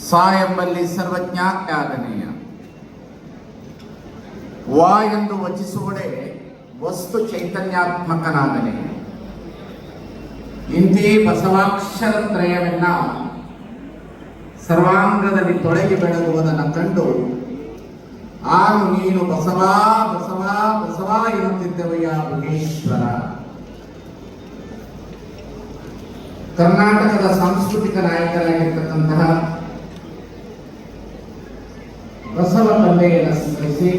ಸಾ ಎಂಬಲ್ಲಿ ಸರ್ವಜ್ಞಾಜ್ಞಾದನೆಯ ವಾ ಎಂದು ವಚಿಸುವಡೆ ವಸ್ತು ಚೈತನ್ಯಾತ್ಮಕನಾದನೆ. ಇಂತಿ ಬಸವಾಕ್ಷರ ತ್ರಯವೆನ್ನ ಸರ್ವಾಂಗದಲ್ಲಿ ತೊಡಗಿ ಬೆಳಗುವುದನ್ನು ಕಂಡು ಆನು ನೀನು ಬಸವಾ ಬಸವಾ ಬಸವಾ ಎನ್ನುತ್ತಿದ್ದವಯ್ಯ ಭುಗೇಶ್ವರ ಕರ್ನಾಟಕದ ಸಾಂಸ್ಕೃತಿಕ ನಾಯಕರಾಗಿರ್ತಕ್ಕಂತಹ ಬಸವ ತಂದೆಯನ್ನು ಸ್ಮರಿಸಿ,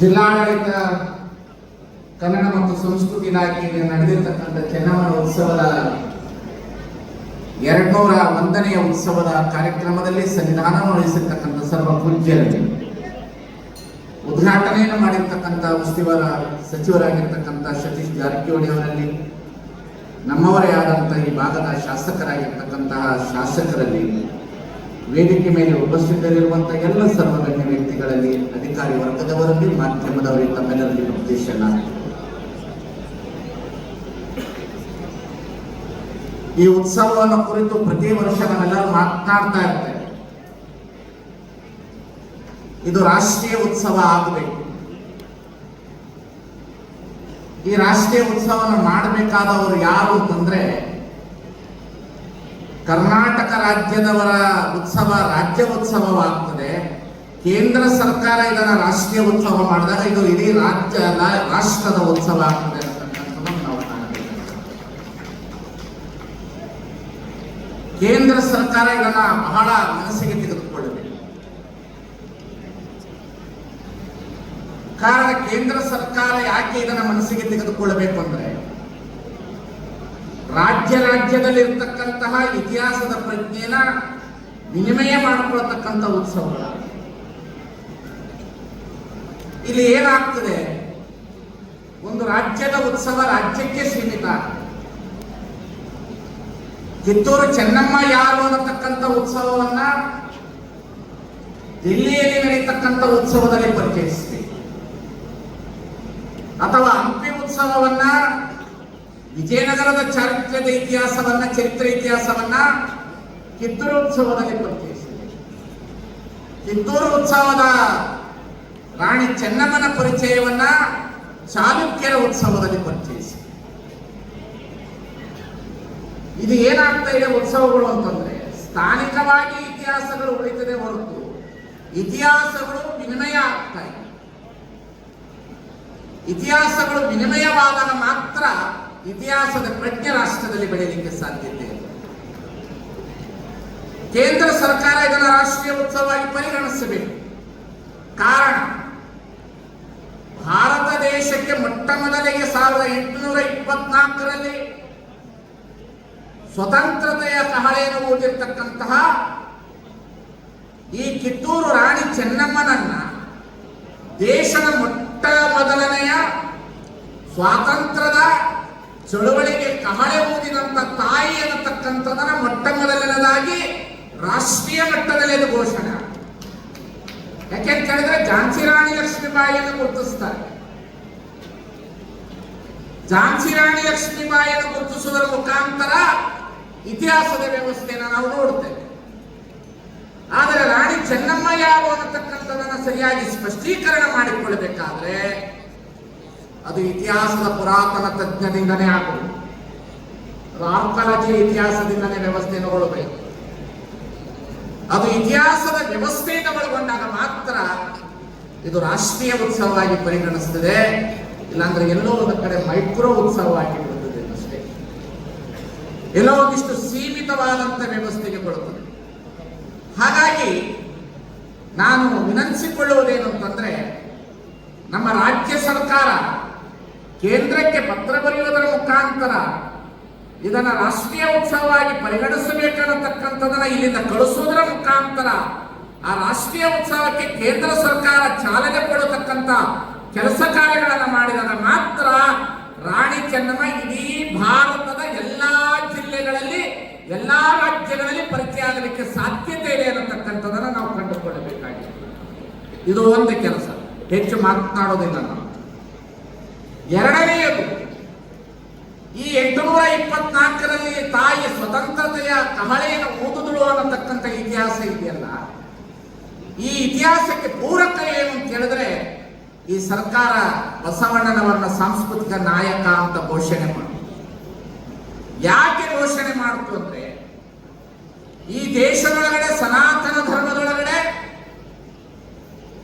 ಜಿಲ್ಲಾಡಳಿತ ಕನ್ನಡ ಮತ್ತು ಸಂಸ್ಕೃತಿ ಇಲಾಖೆಯಲ್ಲಿ ನಡೆದಿರ್ತಕ್ಕಂಥ ಚೆನ್ನಮ್ಮನ ಉತ್ಸವದ ಎರಡ್ನೂರ ಒಂದನೆಯ ಉತ್ಸವದ ಕಾರ್ಯಕ್ರಮದಲ್ಲಿ ಸನ್ನಿಧಾನವನ್ನು ವಹಿಸಿರ್ತಕ್ಕಂಥ ಸರ್ವ ಪೂಜ್ಯರಲ್ಲಿ ಉದ್ಘಾಟನೆಯನ್ನು ಮಾಡಿರ್ತಕ್ಕಂಥ ಉಸ್ತುವಾರ ಸಚಿವರಾಗಿರ್ತಕ್ಕಂಥ ಸತೀಶ್ ಜಾರಕಿಹೊಳಿ ಅವರಲ್ಲಿ ನಮ್ಮವರೇ ಆದಂತಹ ಈ ಭಾಗದ ಶಾಸಕರಾಗಿರ್ತಕ್ಕಂತಹ ಶಾಸಕರಲ್ಲಿ ವೇದಿಕೆ ಮೇಲೆ ಉಪಸ್ಥಿತರಿರುವಂತಹ ಎಲ್ಲ ಸರ್ವಗಣ್ಯ ವ್ಯಕ್ತಿಗಳಲ್ಲಿ, ಅಧಿಕಾರಿ ವರ್ಗದವರಲ್ಲಿ ಮಾಧ್ಯಮದವರಿಗೆ ತಮ್ಮೆಲ್ಲರಲ್ಲಿ ಉದ್ದೇಶನ. ಈ ಉತ್ಸವವನ್ನು ಕುರಿತು ಪ್ರತಿ ವರ್ಷ ನಾವೆಲ್ಲರೂ ಮಾತನಾಡ್ತಾ ಇರ್ತೇವೆ. ಇದು ರಾಷ್ಟ್ರೀಯ ಉತ್ಸವ ಆಗಬೇಕು. ಈ ರಾಷ್ಟ್ರೀಯ ಉತ್ಸವವನ್ನು ಮಾಡಬೇಕಾದವರು ಯಾರು ಅಂತಂದ್ರೆ ಕರ್ನಾಟಕ ರಾಜ್ಯದವರ ಉತ್ಸವ ರಾಜ್ಯ ಉತ್ಸವವಾಗ್ತದೆ. ಕೇಂದ್ರ ಸರ್ಕಾರ ಇದನ್ನ ರಾಷ್ಟ್ರೀಯ ಉತ್ಸವ ಮಾಡಿದಾಗ ಇದು ಇಡೀ ರಾಜ್ಯ ರಾ- ರಾಷ್ಟ್ರದ ಉತ್ಸವ ಆಗ್ತದೆ ಕೇಂದ್ರ ಸರ್ಕಾರ ಇದನ್ನ ಬಹಳ ಮನಸ್ಸಿಗೆ ತೆಗೆದುಕೊಳ್ಳಬೇಕು ಕಾರಣ ಕೇಂದ್ರ ಸರ್ಕಾರ ಯಾಕೆ ಇದನ್ನ ಮನಸ್ಸಿಗೆ ತೆಗೆದುಕೊಳ್ಳಬೇಕು ಅಂದ್ರೆ ರಾಜ್ಯ ರಾಜ್ಯದಲ್ಲಿ ಇರ್ತಕ್ಕಂತಹ ಇತಿಹಾಸದ ಪ್ರಜ್ಞೆನ ವಿನಿಮಯ ಮಾಡಿಕೊಳ್ತಕ್ಕಂಥ ಉತ್ಸವಗಳು. ಇಲ್ಲಿ ಏನಾಗ್ತದೆ? ಒಂದು ರಾಜ್ಯದ ಉತ್ಸವ ರಾಜ್ಯಕ್ಕೆ ಸೀಮಿತ. ಕಿತ್ತೂರು ಚೆನ್ನಮ್ಮ ಯಾರು ಅನ್ನತಕ್ಕಂಥ ಉತ್ಸವವನ್ನ ದಿಲ್ಲಿಯಲ್ಲಿ ನಡೆಯತಕ್ಕಂಥ ಉತ್ಸವದಲ್ಲಿ ಪರಿಚಯಿಸ್ತೀವಿ ಅಥವಾ ಹಂಪಿ ಉತ್ಸವವನ್ನ ವಿಜಯನಗರದ ಚಾರಿತ್ರ್ಯದ ಇತಿಹಾಸವನ್ನ, ಚರಿತ್ರೆ ಇತಿಹಾಸವನ್ನ ಕಿತ್ತೂರು ಉತ್ಸವದಲ್ಲಿ ಪರಿಚಯಿಸಿದೆ ಕಿತ್ತೂರು ಉತ್ಸವದ ರಾಣಿ ಚೆನ್ನಮ್ಮನ ಪರಿಚಯವನ್ನ ಚಾಲುಕ್ಯರ ಉತ್ಸವದಲ್ಲಿ ಪರಿಚಯಿಸಿ ಇದು ಏನಾಗ್ತಾ ಇದೆ ಉತ್ಸವಗಳು ಅಂತಂದ್ರೆ, ಸ್ಥಾನಿಕವಾಗಿ ಇತಿಹಾಸಗಳು ಉಳಿತದೆ ಹೊರತು ಇತಿಹಾಸಗಳು ವಿನಿಮಯ ಆಗ್ತಾ ಇದೆ. ಇತಿಹಾಸಗಳು ವಿನಿಮಯವಾದಾಗ ಮಾತ್ರ ಇತಿಹಾಸದ ಪ್ರಜ್ಞೆ ರಾಷ್ಟ್ರದಲ್ಲಿ ಬೆಳೆಯಲಿಕ್ಕೆ ಸಾಧ್ಯತೆ ಕೇಂದ್ರ ಸರ್ಕಾರ ಇದನ್ನು ರಾಷ್ಟ್ರೀಯ ಉತ್ಸವವಾಗಿ ಪರಿಗಣಿಸಬೇಕು. ಕಾರಣ, ಭಾರತ ದೇಶಕ್ಕೆ ಮೊಟ್ಟ ಮೊದಲಿಗೆ ಸಾವಿರದ ಎಂಟುನೂರ ಇಪ್ಪತ್ನಾಲ್ಕರಲ್ಲಿ ಸ್ವತಂತ್ರತೆಯ ಸಹಾಯನ ಓದಿರ್ತಕ್ಕಂತಹ ಈ ಕಿತ್ತೂರು ರಾಣಿ ಚೆನ್ನಮ್ಮನನ್ನ ದೇಶದ ಮೊಟ್ಟ ಮೊದಲನೆಯ ಸ್ವಾತಂತ್ರ್ಯದ ಚಳುವಳಿಗೆ ಕಮಳೆ ಊದಿದಂತ ತಾಯಿ ಅನ್ನತಕ್ಕಂಥದನ್ನ ಮೊಟ್ಟ ಮೊದಲನೇದಾಗಿ ರಾಷ್ಟ್ರೀಯ ಮಟ್ಟದಲ್ಲಿ ಇದು ಘೋಷಣೆ. ಯಾಕೆಂತ ಹೇಳಿದ್ರೆ ಝಾನ್ಸಿ ರಾಣಿ ಲಕ್ಷ್ಮೀಬಾಯಿಯನ್ನು ಗುರುತಿಸ್ತಾರೆ ಝಾನ್ಸಿ ರಾಣಿ ಲಕ್ಷ್ಮೀಬಾಯಿಯನ್ನು ಗುರುತಿಸುವುದರ ಮುಖಾಂತರ ಇತಿಹಾಸದ ವ್ಯವಸ್ಥೆಯನ್ನು ನಾವು ನೋಡ್ತೇವೆ ಆದರೆ ರಾಣಿ ಚೆನ್ನಮ್ಮ ಯಾರು ಅನ್ನತಕ್ಕಂಥದನ್ನ ಸರಿಯಾಗಿ ಸ್ಪಷ್ಟೀಕರಣ ಮಾಡಿಕೊಳ್ಳಬೇಕಾದ್ರೆ ಅದು ಇತಿಹಾಸದ ಪುರಾತನ ತಜ್ಞದಿಂದನೇ ಆಗುವುದು. ಆರ್ಕಾಲಜಿ ಇತಿಹಾಸದಿಂದನೇ ವ್ಯವಸ್ಥೆಯನ್ನು ನೋಡಬೇಕು ಅದು ಇತಿಹಾಸದ ವ್ಯವಸ್ಥೆಯಿಂದ ಒಳಗೊಂಡಾಗ ಮಾತ್ರ ಇದು ರಾಷ್ಟ್ರೀಯ ಉತ್ಸವವಾಗಿ ಪರಿಗಣಿಸ್ತದೆ ಇಲ್ಲಾಂದ್ರೆ ಎಲ್ಲೋ ಒಂದು ಕಡೆ ಮೈಕ್ರೋ ಉತ್ಸವವಾಗಿ ಬಿಡುತ್ತದೆ ಅಷ್ಟೇ. ಎಲ್ಲೋ ಒಂದಿಷ್ಟು ಸೀಮಿತವಾದಂತ ವ್ಯವಸ್ಥೆಗೆ ಕೊಡುತ್ತದೆ ಹಾಗಾಗಿ ನಾನು ವಿನಂತಿಸಿಕೊಳ್ಳುವುದೇನು ಅಂತಂದ್ರೆ, ನಮ್ಮ ರಾಜ್ಯ ಸರ್ಕಾರ ಕೇಂದ್ರಕ್ಕೆ ಪತ್ರ ಬರೆಯುವುದರ ಮುಖಾಂತರ ಇದನ್ನ ರಾಷ್ಟ್ರೀಯ ಉತ್ಸವವಾಗಿ ಪರಿಗಣಿಸಬೇಕನ್ನತಕ್ಕಂಥದನ್ನ ಇಲ್ಲಿಂದ ಕಳಿಸುವುದರ ಮುಖಾಂತರ ಆ ರಾಷ್ಟ್ರೀಯ ಉತ್ಸವಕ್ಕೆ ಕೇಂದ್ರ ಸರ್ಕಾರ ಚಾಲನೆ ಕೊಡತಕ್ಕಂಥ ಕೆಲಸ ಕಾರ್ಯಗಳನ್ನು ಮಾಡಿದಾಗ ಮಾತ್ರ ರಾಣಿ ಚೆನ್ನಮ್ಮ ಇಡೀ ಭಾರತದ ಎಲ್ಲಾ ಜಿಲ್ಲೆಗಳಲ್ಲಿ ಎಲ್ಲಾ ರಾಜ್ಯಗಳಲ್ಲಿ ಪರಿಚಯ ಆಗಲಿಕ್ಕೆ ಸಾಧ್ಯತೆ ಇದೆ ಅನ್ನತಕ್ಕಂಥದ್ದನ್ನು ನಾವು ಕಂಡುಕೊಳ್ಳಬೇಕಾಗಿದೆ. ಇದು ಒಂದು ಕೆಲಸ. ಹೆಚ್ಚು ಮಾತನಾಡೋದಿಲ್ಲ ನಾವು ಎರಡನೆಯದು, ಈ ಎಂಟುನೂರ ಇಪ್ಪತ್ನಾಲ್ಕರಲ್ಲಿ ತಾಯಿ ಸ್ವತಂತ್ರತೆಯ ಕಹಳೆಯನ್ನು ಓದುದಳು ಅನ್ನತಕ್ಕಂಥ ಇತಿಹಾಸ ಇದೆಯಲ್ಲ? ಈ ಇತಿಹಾಸಕ್ಕೆ ಪೂರಕ ಏನು ಅಂತ ಹೇಳಿದ್ರೆ, ಈ ಸರ್ಕಾರ ಬಸವಣ್ಣನವರನ್ನ ಸಾಂಸ್ಕೃತಿಕ ನಾಯಕ ಅಂತ ಘೋಷಣೆ ಮಾಡಿ ಯಾಕೆ ಘೋಷಣೆ ಮಾಡ್ತು ಅಂದ್ರೆ ಈ ದೇಶದೊಳಗಡೆ, ಸನಾತನ ಧರ್ಮದೊಳಗಡೆ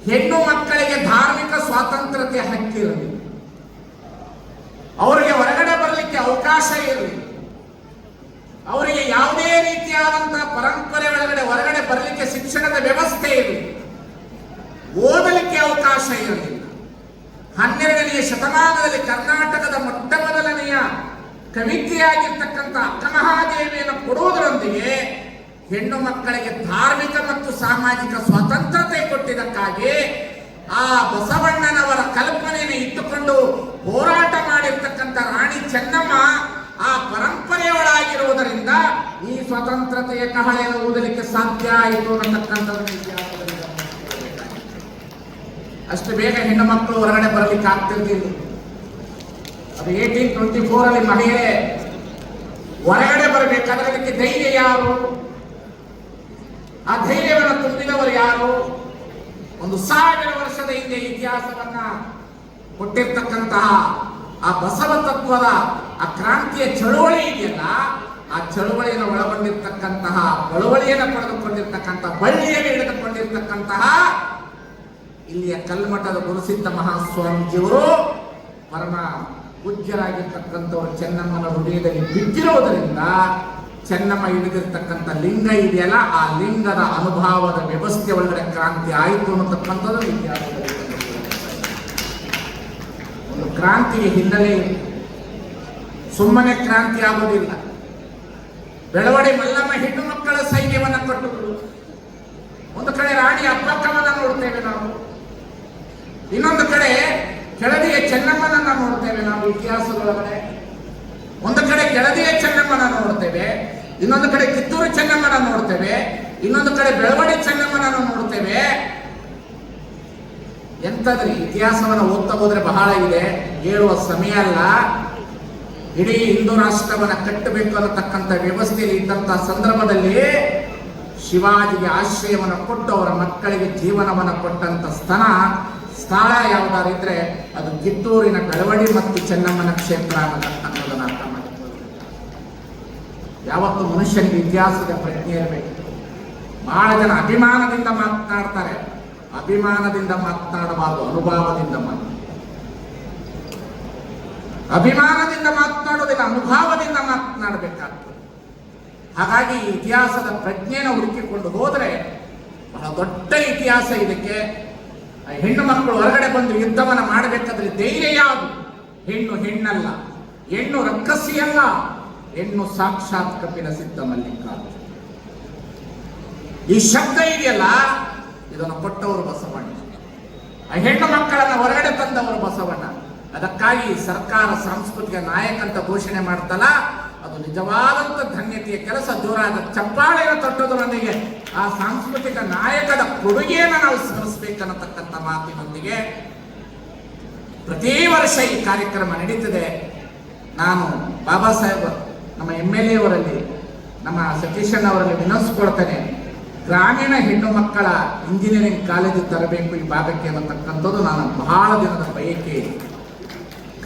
ಹೆಣ್ಣು ಮಕ್ಕಳಿಗೆ ಧಾರ್ಮಿಕ ಸ್ವಾತಂತ್ರ್ಯತೆ ಹಕ್ಕಿರಲಿ. ಅವರಿಗೆ ಹೊರಗಡೆ ಬರಲಿಕ್ಕೆ ಅವಕಾಶ ಇರಲಿ. ಅವರಿಗೆ ಯಾವುದೇ ರೀತಿಯಾದಂತಹ ಪರಂಪರೆ ಒಳಗಡೆ, ಹೊರಗಡೆ ಬರಲಿಕ್ಕೆ ಶಿಕ್ಷಣದ ವ್ಯವಸ್ಥೆ ಇರಲಿ. ಓದಲಿಕ್ಕೆ ಅವಕಾಶ ಇರಲಿ. ಹನ್ನೆರಡನೆಯ ಶತಮಾನದಲ್ಲಿ ಕರ್ನಾಟಕದ ಮೊಟ್ಟ ಮೊದಲನೆಯ ಕವಿತೆಯಾಗಿರ್ತಕ್ಕಂಥ ಅಕ್ಕಮಹಾದೇವಿಯನ್ನು ಕೊಡುವುದರೊಂದಿಗೆ ಹೆಣ್ಣು ಮಕ್ಕಳಿಗೆ ಧಾರ್ಮಿಕ ಮತ್ತು ಸಾಮಾಜಿಕ ಸ್ವಾತಂತ್ರ್ಯತೆ ಕೊಟ್ಟಿದ್ದಕ್ಕಾಗಿ ಆ ಬಸವಣ್ಣನವರ ಕಲ್ಪನೆಯನ್ನು ಇಟ್ಟುಕೊಂಡು ಹೋರಾಟ ಮಾಡಿರ್ತಕ್ಕಂಥ ರಾಣಿ ಚೆನ್ನಮ್ಮ ಆ ಪರಂಪರೆಯೊಳಾಗಿರುವುದರಿಂದ ಈ ಸ್ವತಂತ್ರತೆಯ ಕಹಳೆಯನ್ನು ಓದಲಿಕ್ಕೆ ಸಾಧ್ಯ ಆಯಿತು ಅನ್ನತಕ್ಕಂಥದ್ದು ಅಷ್ಟು ಬೇಗ ಹೆಣ್ಣು ಮಕ್ಕಳು ಹೊರಗಡೆ ಬರಲಿಕ್ಕೆ ಆಗ್ತಿರ್ಲಿಲ್ಲ. ಅದು ಏಟೀನ್ ಟ್ವೆಂಟಿ ಫೋರ್ ಅಲ್ಲಿ ಮಹಿಳೆ ಹೊರಗಡೆ ಬರಬೇಕಾದ್ರೆ ಅದಕ್ಕೆ ಧೈರ್ಯ ಯಾರು? ಆ ಧೈರ್ಯವನ್ನು ತುಂಬಿದವರು ಯಾರು? ಒಂದು ಸಾವಿರ ವರ್ಷದ ಹಿಂದೆ ಇತಿಹಾಸವನ್ನ ಕೊಟ್ಟಿರ್ತಕ್ಕಂತಹ ಆ ಬಸವ ತತ್ವದ ಆ ಕ್ರಾಂತಿಯ ಚಳುವಳಿ ಇದೆಯಲ್ಲ, ಆ ಚಳುವಳಿಯನ್ನು ಒಳಗೊಂಡಿರ್ತಕ್ಕಂತಹ, ಬಳುವಳಿಯನ್ನು ಪಡೆದುಕೊಂಡಿರ್ತಕ್ಕಂತಹ, ಬಳ್ಳಿಯನ್ನು ಹಿಡಿದುಕೊಂಡಿರ್ತಕ್ಕಂತಹ ಇಲ್ಲಿಯ ಕಲ್ಮಠದ ಗುರುಸಿದ್ಧ ಮಹಾಸ್ವಾಮೀಜಿಯವರು ಪರಮ ಪೂಜ್ಯರಾಗಿರ್ತಕ್ಕಂಥವರು ಚೆನ್ನಮ್ಮನ ಹೃದಯದಲ್ಲಿ ಬಿದ್ದಿರುವುದರಿಂದ ಚೆನ್ನಮ್ಮ ಹಿಡಿದಿರ್ತಕ್ಕಂಥ ಲಿಂಗ ಇದೆಯಲ್ಲ, ಆ ಲಿಂಗದ ಅನುಭವದ ವ್ಯವಸ್ಥೆ ಒಳಗಡೆ ಕ್ರಾಂತಿ ಆಯಿತು ಅನ್ನತಕ್ಕಂಥದ್ದು ವಿದ್ಯಾರ್ಥಿಗಳು ಒಂದು ಕ್ರಾಂತಿಗೆ ಹಿನ್ನೆಲೆ ಸುಮ್ಮನೆ ಕ್ರಾಂತಿ ಆಗುವುದಿಲ್ಲ. ಬೆಳವಡಿ ಮಲ್ಲಮ್ಮ ಹೆಣ್ಣು ಮಕ್ಕಳ ಸೈನ್ಯವನ್ನು ಕಟ್ಟುವುದು ಒಂದು ಕಡೆ ರಾಣಿ ಅಪ್ಪಕ್ಕಮ್ಮನ ನೋಡ್ತೇವೆ ನಾವು. ಇನ್ನೊಂದು ಕಡೆ ಕೆಳದಿಯ ಚೆನ್ನಮ್ಮನನ್ನ ನೋಡ್ತೇವೆ ನಾವು ಇತಿಹಾಸದೊಳಗಡೆ. ಒಂದು ಕಡೆ ಕೆಳದಿಯ ಚೆನ್ನಮ್ಮನ ನೋಡ್ತೇವೆ. ಇನ್ನೊಂದು ಕಡೆ ಕಿತ್ತೂರು ಚೆನ್ನಮ್ಮನ ನೋಡ್ತೇವೆ, ಇನ್ನೊಂದು ಕಡೆ ಬೆಳವಡಿ ಚೆನ್ನಮ್ಮನ ನೋಡ್ತೇವೆ. ಎಂತಂದ್ರೆ ಇತಿಹಾಸವನ್ನು ಓದ್ತಾ ಹೋದ್ರೆ ಬಹಳ ಇದೆ, ಹೇಳುವ ಸಮಯ ಅಲ್ಲ. ಇಡೀ ಹಿಂದೂ ರಾಷ್ಟ್ರವನ್ನ ಕಟ್ಟಬೇಕು ಅನ್ನತಕ್ಕಂಥ ವ್ಯವಸ್ಥೆಯಲ್ಲಿ ಇದ್ದಂತಹ ಸಂದರ್ಭದಲ್ಲಿ ಶಿವಾಜಿಗೆ ಆಶ್ರಯವನ್ನು ಕೊಟ್ಟು ಅವರ ಮಕ್ಕಳಿಗೆ ಜೀವನವನ್ನು ಕೊಟ್ಟಂತ ಸ್ಥಳ ಸ್ಥಳ ಯಾವುದಾರಿದ್ರೆ ಅದು ಕಿತ್ತೂರಿನ ಬೆಳವಡಿ ಮತ್ತು ಚೆನ್ನಮ್ಮನ ಕ್ಷೇತ್ರ ಮಾಡಿಕೊಳ್ಳಬೇಕು ಯಾವತ್ತು ಮನುಷ್ಯನಿಗೆ ಇತಿಹಾಸದ ಪ್ರಜ್ಞೆ ಇರಬೇಕು. ಬಹಳ ಜನ ಅಭಿಮಾನದಿಂದ ಮಾತನಾಡ್ತಾರೆ. ಅಭಿಮಾನದಿಂದ ಮಾತನಾಡಬಾರದು, ಅನುಭವದಿಂದ ಮಾತನಾಡ ಅಭಿಮಾನದಿಂದ ಮಾತನಾಡೋದಿಲ್ಲ, ಅನುಭವದಿಂದ ಮಾತನಾಡಬೇಕಾಗ್ತದೆ. ಹಾಗಾಗಿ ಈ ಇತಿಹಾಸದ ಪ್ರಜ್ಞೆಯನ್ನು ಹುಡುಕಿಕೊಂಡು ಹೋದರೆ ಬಹಳ ದೊಡ್ಡ ಇತಿಹಾಸ ಇದಕ್ಕೆ. ಹೆಣ್ಣು ಮಕ್ಕಳು ಹೊರಗಡೆ ಬಂದು ಯುದ್ಧವನ್ನ ಮಾಡಬೇಕಾದ್ರೆ ಧೈರ್ಯ ಯಾವುದು? ಹೆಣ್ಣು ಹೆಣ್ಣಲ್ಲ, ಹೆಣ್ಣು ರಕ್ಕಸಿಯಲ್ಲ ಹೆಣ್ಣು ಸಾಕ್ಷಾತ್ ಕಪಿಲ ಸಿದ್ಧ ಮಲ್ಲಿಕಾರ್ಜುನ. ಈ ಶಬ್ದ ಇದೆಯಲ್ಲ? ಇದನ್ನು ಕೊಟ್ಟವರು ಬಸವಣ್ಣ. ಆ ಹೆಣ್ಣು ಮಕ್ಕಳನ್ನ ಹೊರಗಡೆ ತಂದವರು ಬಸವಣ್ಣ. ಅದಕ್ಕಾಗಿ ಸರ್ಕಾರ, ಸಾಂಸ್ಕೃತಿಕ ನಾಯಕ ಅಂತ ಘೋಷಣೆ ಮಾಡ್ತಲ್ಲ, ಅದು ನಿಜವಾದಂತ ಧನ್ಯತೆಯ ಕೆಲಸ. ಚಪ್ಪಾಳೆಯ ಚಪ್ಪಾಳೆಯನ್ನು ನನಗೆ ಆ ಸಾಂಸ್ಕೃತಿಕ ನಾಯಕದ ಕೊಡುಗೆಯನ್ನು ನಾವು ಸ್ಮರಿಸಬೇಕನ್ನತಕ್ಕಂಥ ಮಾತಿನೊಂದಿಗೆ ಪ್ರತಿ ವರ್ಷ ಈ ಕಾರ್ಯಕ್ರಮ ನಡೀತದೆ. ನಾನು ಬಾಬಾ ಸಾಹೇಬ್ ನಮ್ಮ ಎಂ ಎಲ್ ಎ ನಮ್ಮ ಸತೀಶಣ್ಣ ಅವರಲ್ಲಿ ವಿನಂತಿಸ್ಕೊಳ್ತೇನೆ, ಗ್ರಾಮೀಣ ಹೆಣ್ಣು ಮಕ್ಕಳ ಇಂಜಿನಿಯರಿಂಗ್ ಕಾಲೇಜು ತರಬೇಕು ಈ ಭಾಗಕ್ಕೆ ಅನ್ನತಕ್ಕಂಥದ್ದು ನಾನು ಬಹಳ ದಿನದ ಬಯಕೆ.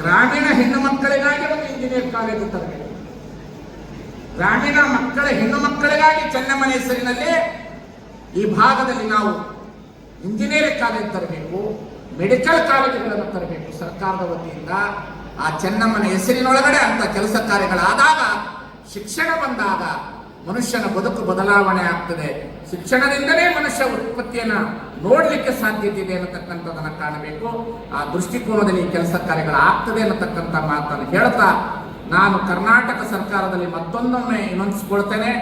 ಗ್ರಾಮೀಣ ಹೆಣ್ಣು ಮಕ್ಕಳಿಗಾಗಿ ಒಂದು ಇಂಜಿನಿಯರ್ ಕಾಲೇಜು ತರಬೇಕು ಗ್ರಾಮೀಣ ಮಕ್ಕಳ, ಹೆಣ್ಣು ಮಕ್ಕಳಿಗಾಗಿ ಚೆನ್ನಮ್ಮನ ಹೆಸರಿನಲ್ಲಿ ಈ ಭಾಗದಲ್ಲಿ ನಾವು ಇಂಜಿನಿಯರಿಂಗ್ ಕಾಲೇಜ್ ತರಬೇಕು ಮೆಡಿಕಲ್ ಕಾಲೇಜುಗಳನ್ನು ತರಬೇಕು ಸರ್ಕಾರದ ವತಿಯಿಂದ ಆ ಚೆನ್ನಮ್ಮನ ಹೆಸರಿನೊಳಗಡೆ ಅಂತ ಕೆಲಸ ಕಾರ್ಯಗಳಾದಾಗ ಶಿಕ್ಷಣ ಬಂದಾಗ ಮನುಷ್ಯನ ಬದುಕು ಬದಲಾವಣೆ ಆಗ್ತದೆ. ಶಿಕ್ಷಣದಿಂದಲೇ ಮನುಷ್ಯ ಉತ್ಪತ್ತಿಯನ್ನು ನೋಡಲಿಕ್ಕೆ ಸಾಧ್ಯತೆ ಇದೆ ಅನ್ನತಕ್ಕಂಥದ್ದನ್ನು ಕಾಣಬೇಕು. ಆ ದೃಷ್ಟಿಕೋನದಲ್ಲಿ ಕೆಲಸ ಕಾರ್ಯಗಳಾಗ್ತದೆ ಅನ್ನತಕ್ಕಂಥ ಮಾತನ್ನು ಹೇಳ್ತಾ ನಾನು ಕರ್ನಾಟಕ ಸರ್ಕಾರದಲ್ಲಿ ಮತ್ತೊಂದೊಮ್ಮೆ ವಿನಂತಿಸ್ಕೊಳ್ತೇನೆ.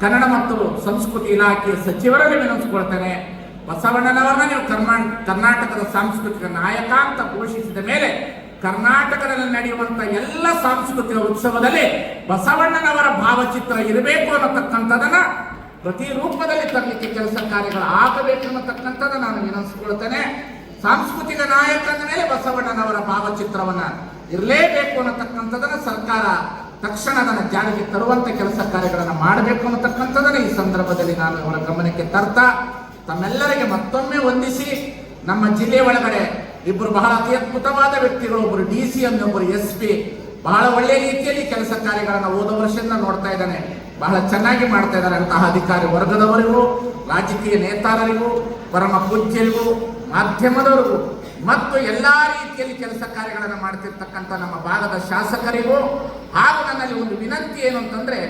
ಕನ್ನಡ ಮತ್ತು ಸಂಸ್ಕೃತಿ ಇಲಾಖೆಯ ಸಚಿವರಲ್ಲಿ ವಿನಂತಿಸ್ಕೊಳ್ತೇನೆ. ಬಸವಣ್ಣನವರನ್ನ ನೀವು ಕರ್ನಾ ಕರ್ನಾಟಕದ ಸಾಂಸ್ಕೃತಿಕ ನಾಯಕ ಅಂತ ಘೋಷಿಸಿದ ಮೇಲೆ ಕರ್ನಾಟಕದಲ್ಲಿ ನಡೆಯುವಂತ ಎಲ್ಲ ಸಾಂಸ್ಕೃತಿಕ ಉತ್ಸವದಲ್ಲಿ ಬಸವಣ್ಣನವರ ಭಾವಚಿತ್ರ ಇರಬೇಕು ಅನ್ನತಕ್ಕಂಥದನ್ನ ಪ್ರತಿ ರೂಪದಲ್ಲಿ ತರಲಿಕ್ಕೆ ಕೆಲಸ ಕಾರ್ಯಗಳು ಆಗಬೇಕು ಅನ್ನತಕ್ಕಂಥದ್ದು ನಾನು ವಿನಂತಿಸ್ಕೊಳ್ತೇನೆ. ಸಾಂಸ್ಕೃತಿಕ ನಾಯಕ ಅಂದ ಮೇಲೆ ಬಸವಣ್ಣನವರ ಭಾವಚಿತ್ರವನ್ನ ಇರಲೇಬೇಕು ಅನ್ನತಕ್ಕಂಥದನ್ನ ಸರ್ಕಾರ ತಕ್ಷಣ ನನ್ನ ಜಾರಿಗೆ ತರುವಂತ ಕೆಲಸ ಕಾರ್ಯಗಳನ್ನು ಮಾಡಬೇಕು ಅನ್ನತಕ್ಕಂಥದ್ದನ್ನು ಈ ಸಂದರ್ಭದಲ್ಲಿ ನಾನು ಅವರ ಗಮನಕ್ಕೆ ತರ್ತಾ ತಮ್ಮೆಲ್ಲರಿಗೆ ಮತ್ತೊಮ್ಮೆ ವಂದಿಸಿ ನಮ್ಮ ಜಿಲ್ಲೆ ಒಳಗಡೆ ಇಬ್ಬರು ಬಹಳ ಅತಿ ಅದ್ಭುತವಾದ ವ್ಯಕ್ತಿಗಳು ಒಬ್ಬರು ಡಿ ಸಿ ಎಂ ಒಬ್ಬರು ಎಸ್ ಪಿ ಬಹಳ ಒಳ್ಳೆಯ ರೀತಿಯಲ್ಲಿ ಕೆಲಸ ಕಾರ್ಯಗಳನ್ನು ಹೋದ ವರ್ಷದಿಂದ ನೋಡ್ತಾ ಇದ್ದಾನೆ. ಬಹಳ ಚೆನ್ನಾಗಿ ಮಾಡ್ತಾ ಇದ್ದಾರೆ ಅಂತಹ ಅಧಿಕಾರಿ ವರ್ಗದವರಿಗೂ, ರಾಜಕೀಯ ನೇತಾರರಿಗೂ, ಪರಮ ಪೂಜ್ಯರಿಗೂ, ಮಾಧ್ಯಮದವರಿಗೂ. ಮತ್ತು ಎಲ್ಲಾ ರೀತಿಯಲ್ಲಿ ಕೆಲಸ ಕಾರ್ಯಗಳನ್ನು ಮಾಡ್ತಿರ್ತಕ್ಕಂಥ ನಮ್ಮ ಭಾಗದ ಶಾಸಕರಿಗೂ, ಹಾಗೂ ನನ್ನಲ್ಲಿ ಒಂದು ವಿನಂತಿ ಏನು ಅಂತಂದ್ರೆ,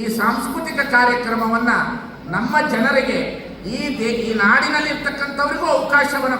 ಈ ಸಾಂಸ್ಕೃತಿಕ ಕಾರ್ಯಕ್ರಮವನ್ನ ನಮ್ಮ ಜನರಿಗೆ ಈ ದೇ, ಈ ನಾಡಿನಲ್ಲಿ ಇರ್ತಕ್ಕಂಥವರಿಗೂ ಅವಕಾಶವನ್ನು